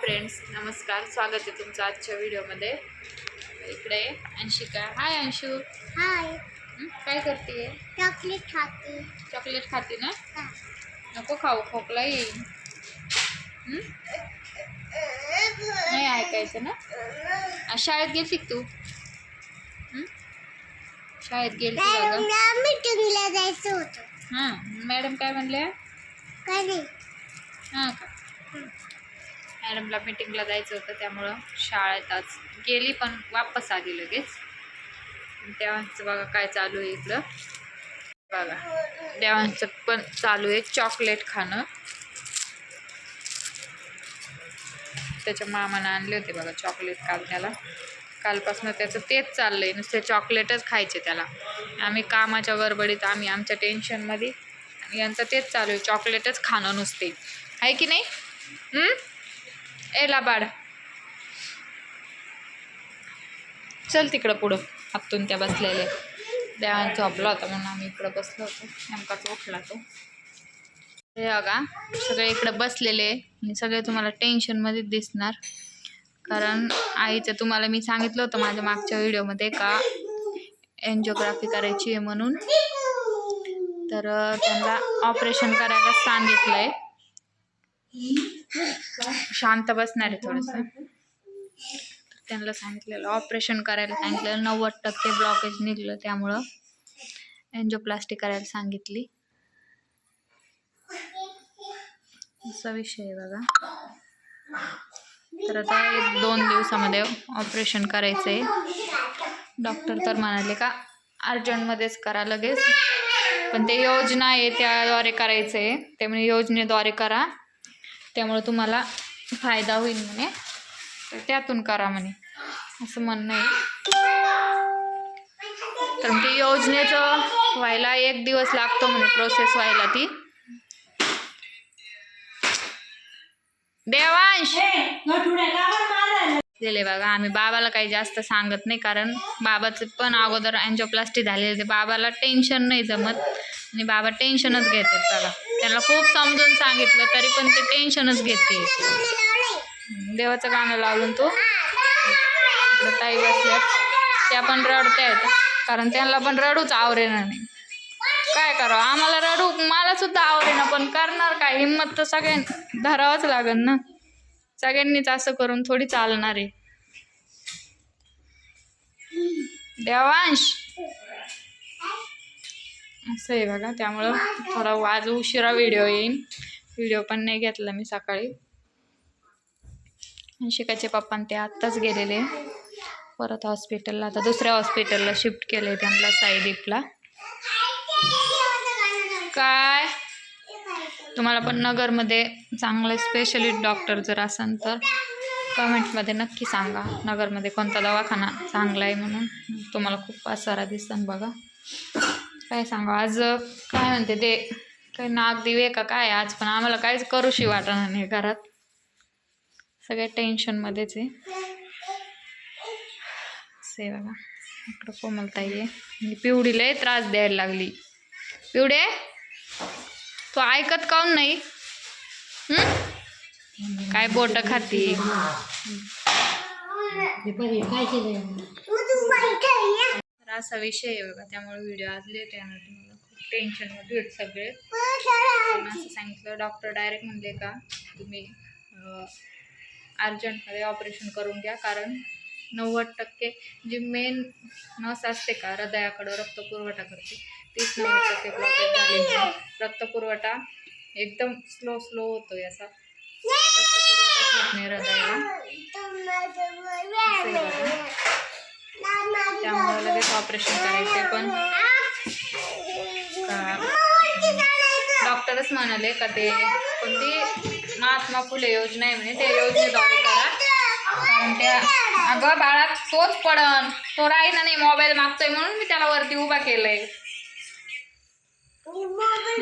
Friends नमस्कार स्वागत आहे तुमचं आजच्या व्हिडिओमध्ये. इकडे अंशिका. हाय अंशू. हाय काय करते चॉकलेट खाते. चॉकलेट खाते ना. नको खाऊ खोकला येईल? नाही ऐकायचं ना? शाळेत गेलती का तू? शाळेत गेलती का ग? मॅडमला मीटिंगला जायचं होतं. हां मॅडम काय म्हणल्या? का नाही? हां का? मॅडमला मीटिंगला जायचं होतं त्यामुळं शाळेत आज गेली पण वापस आली लगेच. देवांचं बघा काय चालू आहे इथलं. बघा देवांचं पण चालू आहे चॉकलेट खाणं. त्याच्या मामानं आणले होते बघा चॉकलेट काल त्याला कालपासून त्याचं तेच चाललंय नुसते चॉकलेटच खायचे त्याला. आम्ही कामाच्या गडबडीत आम्ही आमच्या टेन्शनमध्ये आणि यांचं तेच चालू आहे चॉकलेटच खाणं नुसते. आहे की नाही? एला बाड चल तिकडं पुढं. आत्तून त्या बसलेले. देवान झोपला होता म्हणून आम्ही इकडं बसलो होतो. नेमकाच उठला तो. हे बघा सगळे इकडं बसलेले आणि सगळे तुम्हाला टेन्शनमध्येच दिसणार. कारण आईचं तुम्हाला मी सांगितलं होतं माझ्या मागच्या व्हिडिओमध्ये का एन्जिओग्राफी करायची आहे म्हणून. तर त्यांना ऑपरेशन करायला सांगितलं आहे शांत बसणार आहे थोडंसं. तर त्यांना सांगितलेलं ऑपरेशन करायला सांगितलेलं नव्वद टक्के ब्लॉकेज निघलं त्यामुळं. एन्जोप्लास्टिक करायला सांगितली. असा विषय आहे बघा. तर आता एक दोन दिवसामध्ये ऑपरेशन करायचं आहे डॉक्टर तर म्हणाले का अर्जंटमध्येच करा लगेच. पण ते योजना आहे त्याद्वारे करायचं आहे त्यामुळे योजनेद्वारे करा. त्यामुळे तुम्हाला फायदा होईल म्हणे. तर त्यातून करा म्हणे. असं म्हणणं आहे. तर ते योजनेचं व्हायला एक दिवस लागतो म्हणे प्रोसेस व्हायला ती. देवांश! दिले बघा आम्ही बाबाला काही जास्त सांगत नाही कारण बाबाचं पण अगोदर अँजोप्लास्टी झालेली ते बाबाला टेन्शन नाही जमत. आणि बाबा टेन्शनच घेतात बघा. त्यांना खूप समजून सांगितलं तरी पण ते टेन्शनच घेते देवाचं गाणं लावून तो. ताई बसल्यात. त्या पण रडतायत कारण त्यांना पण रडूच आवरेना नाही. काय करावं? आम्हाला रडू मला सुद्धा आवरेना पण करणार काय? हिंमत तर सगळ्यांनी धरावंच लागेल ना. सगळ्यांनीच असं करून थोडी चालणार आहे. देवांश! असं आहे बघा त्यामुळं थोडा वाज उशिरा व्हिडिओ येईन. व्हिडिओ पण नाही घेतला मी सकाळी. शिकाचे पप्पा ते आत्ताच गेलेले. परत हॉस्पिटलला आता दुसऱ्या हॉस्पिटलला शिफ्ट केले त्यांना साईदीपला काय? तुम्हाला पण नगरमध्ये चांगले स्पेशलिस्ट डॉक्टर जर असाल तर कमेंटमध्ये नक्की सांगा. नगरमध्ये कोणता दवाखाना चांगला आहे म्हणून. तुम्हाला खूप असारा दिसन बघा. काय सांगा आज काय म्हणते ते काही नाग दिवे का काय? आज पण आम्हाला काहीच करूशी वाटणार नाही घरात. सगळ्या टेन्शनमध्येच आहे. से बघा. इकडं कोमलताई आहे. म्हणजे आणि पिवडीला लय त्रास द्यायला लागली. पिवडे तू ऐकत काऊन नाही? काय बोट खाती? असा विषय आहे बघा त्यामुळे व्हिडिओ आज लेट येणार तुम्हाला खूप टेन्शनमध्ये आहेत सगळे. असं सांगितलं डॉक्टर डायरेक्ट म्हणले का तुम्ही अर्जंटमध्ये ऑपरेशन करून घ्या कारण नव्वद टक्के जी मेन नस असते का हृदयाकडं रक्तपुरवठा करते तीच नव्वद टक्के ब्लॉकेज झालेली रक्तपुरवठा एकदम स्लो स्लो होतो याचा रक्तपुरवठा होत नाही हृदयाला. ऑपरेशन करायचे पण. डॉक्टरच म्हणाले का ते कोणती? महात्मा फुले योजना आहे म्हणे ते योजनेद्वारे करा. कारण त्या अगं बाळा तोच पडन. तो राहिला नाही मोबाईल मागतोय म्हणून मी त्याला वरती उभा केलंय. ते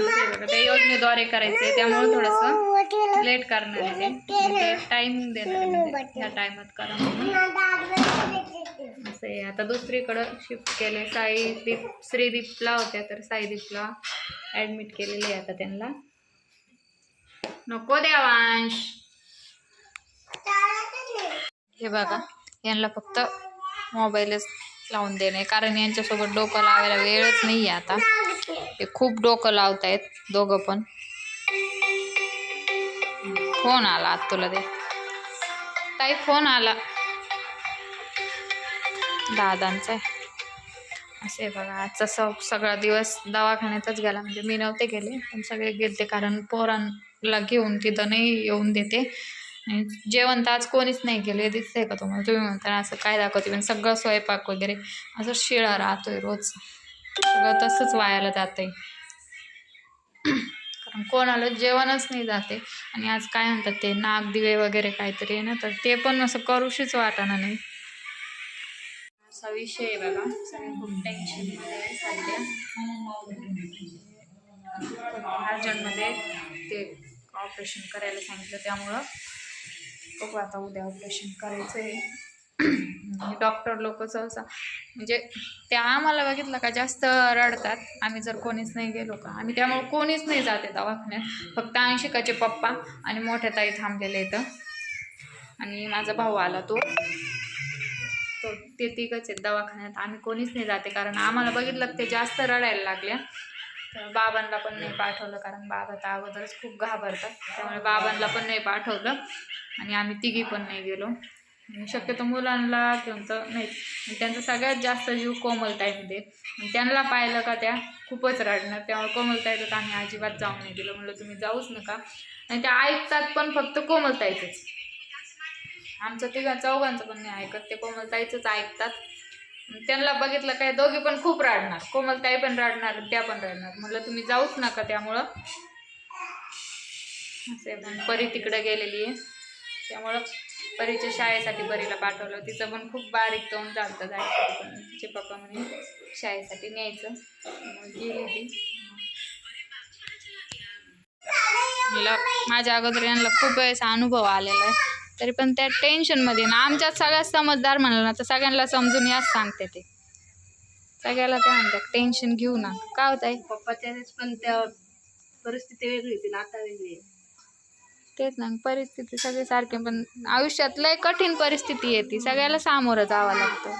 आहे त्या योजनेद्वारे करायचंय. त्यामुळे थोडंसं लेट करणार आहे. ते टाइम देणार आहे म्हणजे ह्या टायमात करा म्हणून. असं आहे. आता दुसरीकडं शिफ्ट केले साईदीप श्रीदीपला होत्या तर साईदीपला ॲडमिट केलेले आहे आता त्यांना. नको देवांश. हे बघा यांना फक्त मोबाईलच लावून देणे. कारण यांच्यासोबत डोकं लावायला वेळच नाही आहे आता. ते खूप डोकं लावतायत दोघं पण. फोन आला आत तुला दे. ताई फोन आला. दादांचा आहे. असे बघा आजचा स सगळा दिवस दवाखान्यातच गेला. म्हणजे मी नव्हते गेले पण सगळे गेलते कारण पोरांना घेऊन तिथं नाही येऊन देते. आणि जेवण तर आज कोणीच नाही केले दिसतंय का तुम्हाला? तुम्ही म्हणता असं काय दाखवते? पण सगळं स्वयंपाक वगैरे असं शिळा राहतोय रोज. सगळं तसंच वायाला जाते कारण कोणाला जेवणच नाही जाते. आणि आज काय म्हणतात ते नाग दिवे वगैरे काहीतरी आहे ना तर ते पण असं करूशीच वाटाणा नाही. असा विषय आहे बघा. सगळे खूप टेन्शनमध्ये आहे सध्या. अर्जंटमध्ये ते ऑपरेशन करायला सांगितलं त्यामुळं. बघू आता उद्या ऑपरेशन करायचं आहे डॉक्टर लोक सहसा म्हणजे त्या आम्हाला बघितलं का जास्त रडतात. आम्ही जर कोणीच नाही गेलो का? आम्ही त्यामुळे कोणीच नाही जाते दवाखान्यात. फक्त ऐंशिकाचे पप्पा आणि मोठ्या ताई थांबलेले इथं आणि माझा भाऊ आला तो. ते तिघच आहेत दवाखान्यात. आम्ही कोणीच नाही जाते कारण आम्हाला बघितलं ते जास्त रडायला लागल्या तर बाबांना पण नाही पाठवलं कारण बाबा तर अगोदरच खूप घाबरतात. त्यामुळे बाबांना पण नाही पाठवलं आणि आम्ही तिघी पण नाही गेलो. शक्यतो मुलांना घेऊन तर नाही. त्यांचा सगळ्यात जास्त जीव कोमलताईमध्ये आणि त्यांना पाहिलं का त्या खूपच रडणार. त्यामुळे कोमलताईचं तर आम्ही अजिबात जाऊन नाही दिलं. म्हणलं तुम्ही जाऊच नका. आणि त्या ऐकतात पण फक्त कोमलताईचंच. आमचं तिघा चौघांचं पण नाही ऐकत ते कोमलताईचंच ऐकतात. त्यांना बघितलं काय दोघी पण खूप रडणार. कोमलताई पण रडणार त्या पण रडणार. म्हटलं तुम्ही जाऊच नका त्यामुळं. असे पण परी तिकडे गेलेली आहे. त्यामुळं परीच्या शाळेसाठी परीला पाठवलं. तिचं पण खूप बारीक तोंड चालतं जायचं पण तिचे पप्पा म्हणे शाळेसाठी न्यायचं. मग गेली ती मला माझ्या अगोदर यांना खूप वेळेस अनुभव आलेला आहे. तरी पण त्या टेन्शनमध्ये ना. आमच्यात सगळ्यात समजदार म्हणलं ना तर सगळ्यांना समजून याच सांगते ते. सगळ्याला ते म्हणतात टेन्शन घेऊ ना का होत आहे पप्पाच्या वेळेस पण त्या परिस्थिती वेगळी होती ना आता वेगळी. आहे तेच ना परिस्थिती सगळे सारखे पण आयुष्यात लय कठीण परिस्थिती येते सगळ्याला सामोरं जावं लागतं.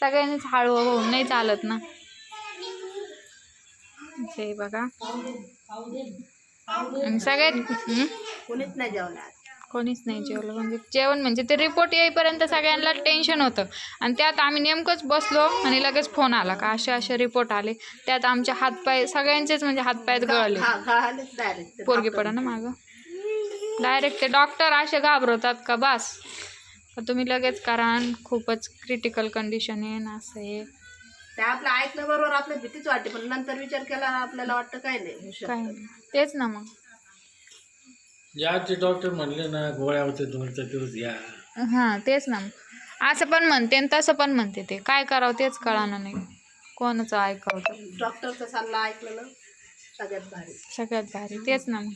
सगळ्यांनीच हळू होऊन नाही चालत ना. हे बघा. आणि सगळ्यात हं? कोणीच नाही जेवणार. कोणीच नाही जेवलं. म्हणजे जेवण म्हणजे ते रिपोर्ट येईपर्यंत सगळ्यांना टेन्शन होतं. आणि त्यात आम्ही नेमकंच बसलो आणि लगेच फोन आला. का असे असे रिपोर्ट आले. त्यात आमचे हातपाय सगळ्यांचेच म्हणजे हातपायच गळले. पोरगी पडा ना मागं. डायरेक्ट ते डॉक्टर असे घाबरवतात का बस. तुम्ही लगेच करा खूपच क्रिटिकल कंडिशन आहे ना असं आहे. ते आपलं ऐकलं बरोबर आपल्याला भीतीच वाटते. पण नंतर विचार केला आपल्याला वाटतं नाही. काय नाही. तेच ना मग. याचे डॉक्टर म्हणले ना गोळ्या होते दोन चार दिवस घ्या हां तेच ना. असं पण म्हणते आणि तसं पण म्हणते ते. काय करावं तेच कळानं नाही. कोणाचं ऐकवतं डॉक्टरचा सल्ला ऐकलं ना सगळ्यात भारी. सगळ्यात भारी. तेच ना. मग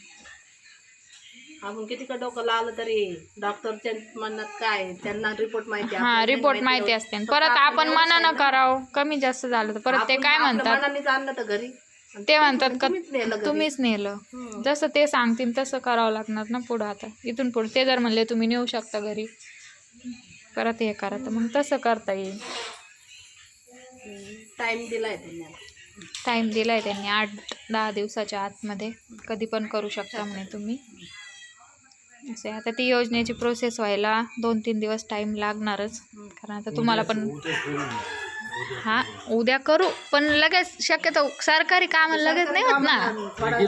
आपण किती का डोकं लावलं तरी डॉक्टरच्या म्हणत काय त्यांना रिपोर्ट माहिती आहे. हा आपल्याला रिपोर्ट नाही माहिती. असते. परत आपण मनानं ना. करावं. कमी जास्त झालं तर परत ते आपण काय म्हणतात? मनानेच आणलं तर घरी. ते म्हणतात का तुम्हीच नेलं घरी. तुम्हीच नेलं. हम्म. जसं ते सांगतील तसं करावं लागणार ना पुढं आता. इथून पुढे ते जर म्हणले तुम्ही नेऊ शकता घरी परत हे करा तर मग तसं करता येईल. टाइम दिलाय त्यांनी टाईम दिला आहे त्यांनी आठ दहा दिवसाच्या आतमध्ये. कधी पण करू शकता म्हणे तुम्ही. असे आता ती योजनेची प्रोसेस व्हायला दोन तीन दिवस टाईम लागणारच. कारण आता तुम्हाला पण हां उद्या करू पण लगेच शक्यतो सरकारी काम लगेच नाही होत ना.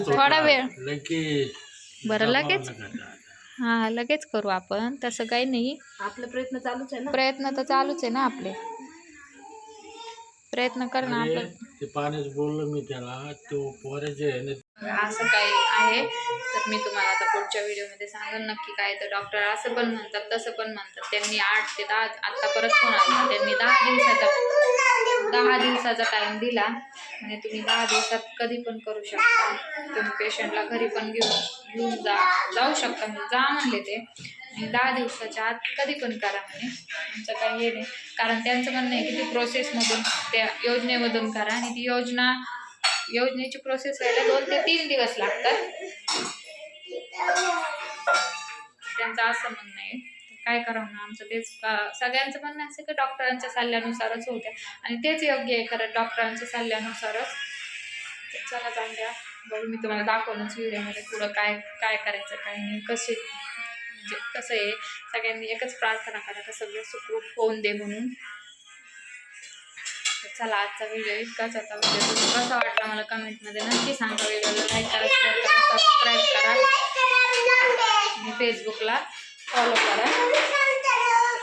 थोडा वेळ. लगेच. बरं लगेच? हां लगेच करू आपण. तसं काही नाही. आपले प्रयत्न चालूच आहे ना? प्रयत्न तर चालूच आहे ना आपले. प्रयत्न कर ना आपण ते पाण्याच बोललो मी त्याला तो पोराचे असं काही आहे. तर मी तुम्हाला आता पुढच्या व्हिडिओमध्ये सांगेन नक्की काय तर डॉक्टर असं पण म्हणतात तसं पण म्हणतात. त्यांनी आठ ते दहा आत्ता परत फोन आला. त्यांनी दहा दिवसाचा दहा दिवसाचा टाइम दिला. म्हणजे तुम्ही दहा दिवसात कधी पण करू शकता. तुम्ही पेशंटला घरी पण घेऊन घेऊन जा जाऊ शकता. म्हणजे जा म्हणले ते. आणि दहा दिवसाच्या आत कधी पण करा म्हणे. आमचं काही हे नाही. कारण त्यांचं म्हणणं आहे की ती प्रोसेसमधून त्या योजनेमधून करा. आणि ती योजना योजनेची प्रोसेस व्हायला दोन ते तीन दिवस लागतात. त्यांचं असं म्हणणं आहे. काय करावं ना आमचं तेच सगळ्यांचं म्हणणं असं की डॉक्टरांच्या सल्ल्यानुसारच होत्या आणि तेच योग्य आहे खरं डॉक्टरांच्या सल्ल्यानुसारच. चला जाऊन द्या बघू मी तुम्हाला दाखवलंच व्हिडिओमध्ये पुढं काय काय करायचं काय नाही कसे म्हणजे कसं आहे. सगळ्यांनी एकच प्रार्थना करा का सगळं सुखरूप होऊन दे म्हणून. तर चला आजचा व्हिडिओ इतकाच होता. म्हणजे व्हिडिओ कसा वाटला मला कमेंटमध्ये नक्की सांगा व्हिडिओला लाईक करा शेअर करा सबस्क्राईब करा. आणि फेसबुकला फॉलो करा.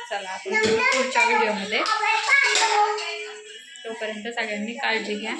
चला आपण पुढच्या व्हिडिओमध्ये तोपर्यंत सगळ्यांनी काळजी घ्या.